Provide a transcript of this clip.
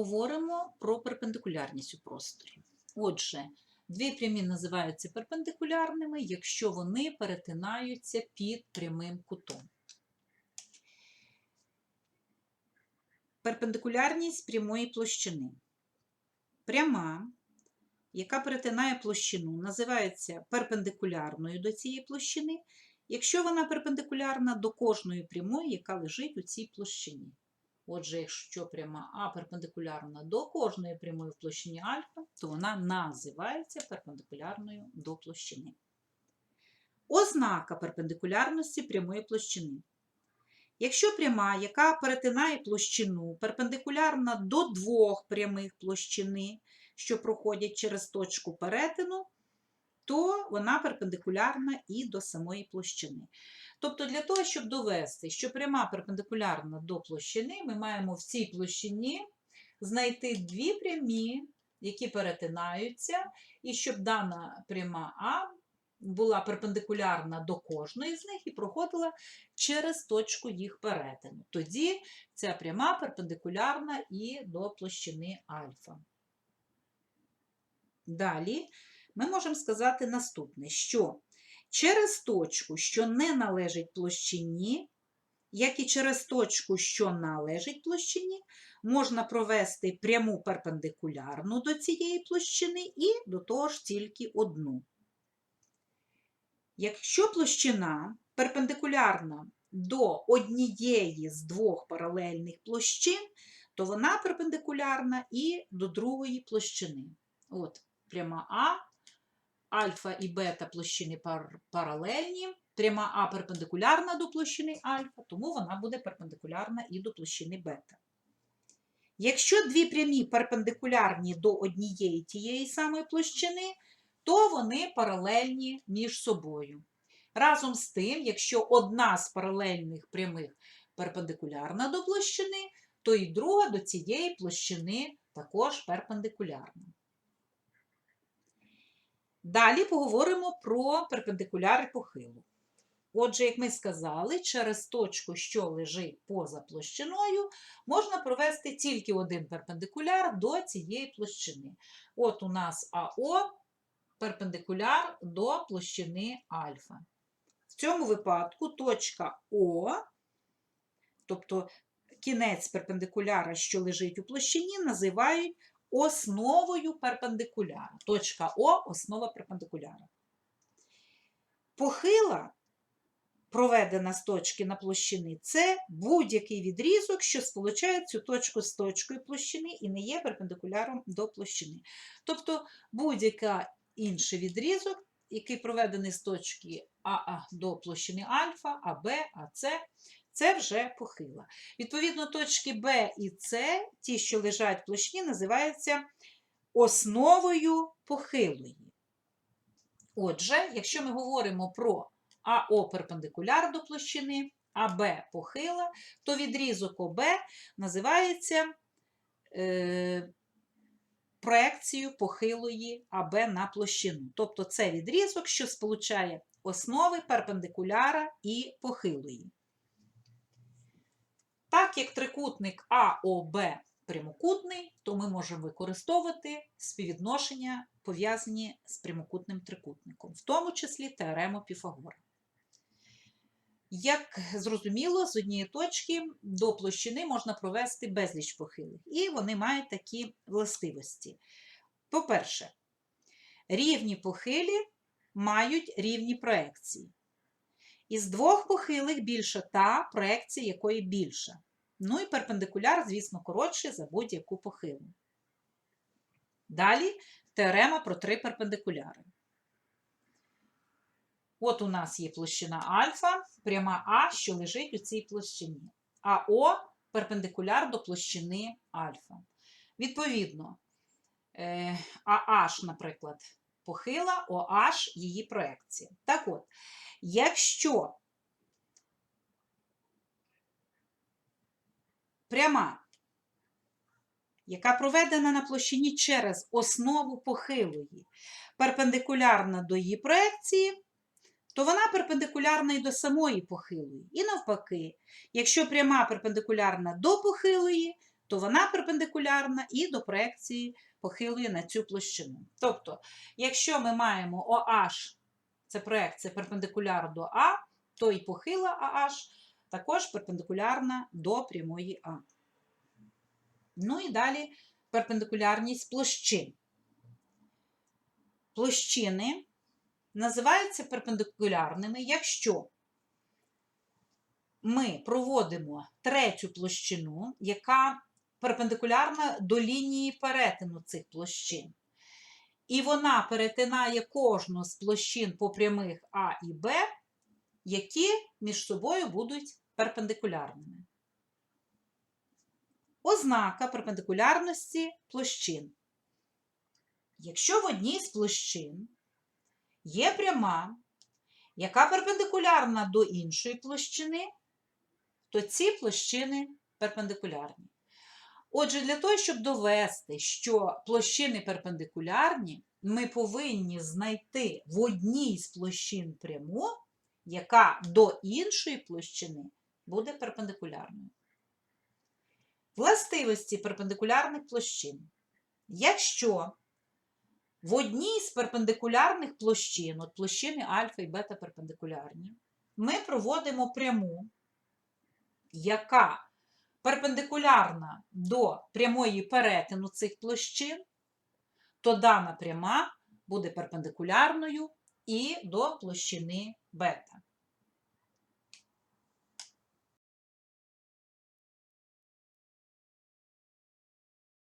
поговоримо про перпендикулярність у просторі. Отже, дві прямі називаються перпендикулярними, якщо вони перетинаються під прямим кутом. Перпендикулярність прямої площини. Пряма, яка перетинає площину, називається перпендикулярною до цієї площини, якщо вона перпендикулярна до кожної прямої, яка лежить у цій площині. Отже, якщо пряма А перпендикулярна до кожної прямої в площині альфа, то вона називається перпендикулярною до площини. Ознака перпендикулярності прямої площини. Якщо пряма, яка перетинає площину, перпендикулярна до двох прямих площини, що проходять через точку перетину, то вона перпендикулярна і до самої площини. Тобто для того, щоб довести, що пряма перпендикулярна до площини, ми маємо в цій площині знайти дві прямі, які перетинаються, і щоб дана пряма А була перпендикулярна до кожної з них і проходила через точку їх перетину. Тоді ця пряма перпендикулярна і до площини альфа. Далі ми можемо сказати наступне, що через точку, що не належить площині, як і через точку, що належить площині, можна провести пряму перпендикулярну до цієї площини і до того ж тільки одну. Якщо площина перпендикулярна до однієї з двох паралельних площин, то вона перпендикулярна і до другої площини. От пряма А, альфа і бета площини пар паралельні, пряма А перпендикулярна до площини альфа, тому вона буде перпендикулярна і до площини бета. Якщо дві прямі перпендикулярні до однієї тієї самої площини, то вони паралельні між собою. Разом з тим, якщо одна з паралельних прямих перпендикулярна до площини, то і друга до цієї площини також перпендикулярна. Далі поговоримо про перпендикуляри похилу. Отже, як ми сказали, через точку, що лежить поза площиною, можна провести тільки один перпендикуляр до цієї площини. От у нас АО перпендикуляр до площини альфа. В цьому випадку точка О, тобто кінець перпендикуляра, що лежить у площині, називають основою перпендикуляра. Точка О основа перпендикуляра. Похила, проведена з точки на площини, це будь-який відрізок, що сполучає цю точку з точкою площини і не є перпендикуляром до площини. Тобто будь-який інший відрізок, який проведений з точки АА до площини альфа, АБ, АС, це вже похила. Відповідно, точки Б і С, ті, що лежать в площині, називаються основою похилої. Отже, якщо ми говоримо про АО перпендикуляр до площини, АБ похила, то відрізок ОБ називається е, проекцією похилої АБ на площину. Тобто це відрізок, що сполучає основи перпендикуляра і похилої. Так як трикутник АОБ прямокутний, то ми можемо використовувати співвідношення, пов'язані з прямокутним трикутником, в тому числі теорему Піфагора. Як зрозуміло, з однієї точки до площини можна провести безліч похилих, і вони мають такі властивості. По-перше, рівні похилі мають рівні проекції. Із двох похилих більша та, проекція якої більша. Ну і перпендикуляр, звісно, коротший за будь-яку похилу. Далі теорема про три перпендикуляри. От у нас є площина альфа, пряма А, що лежить у цій площині. АО перпендикуляр до площини альфа. Відповідно, АH, наприклад, похила, OH її проекція. Так от, якщо пряма, яка проведена на площині через основу похилої, перпендикулярна до її проекції, то вона перпендикулярна і до самої похилої. І навпаки, якщо пряма перпендикулярна до похилої, то вона перпендикулярна і до проекції похилої на цю площину. Тобто, якщо ми маємо OH, це проекція перпендикуляр до А, то і похила AH також перпендикулярна до прямої А. Ну і далі перпендикулярність площин. Площини називаються перпендикулярними, якщо ми проводимо третю площину, яка перпендикулярна до лінії перетину цих площин. І вона перетинає кожну з площин по прямих А і Б, які між собою будуть перпендикулярними. Ознака перпендикулярності площин. Якщо в одній з площин є пряма, яка перпендикулярна до іншої площини, то ці площини перпендикулярні. Отже, для того, щоб довести, що площини перпендикулярні, ми повинні знайти в одній з площин пряму, яка до іншої площини буде перпендикулярною. Властивості перпендикулярних площин. Якщо в одній з перпендикулярних площин, от площини альфа і бета перпендикулярні, ми проводимо пряму, яка перпендикулярна до прямої перетину цих площин, то дана пряма буде перпендикулярною і до площини бета.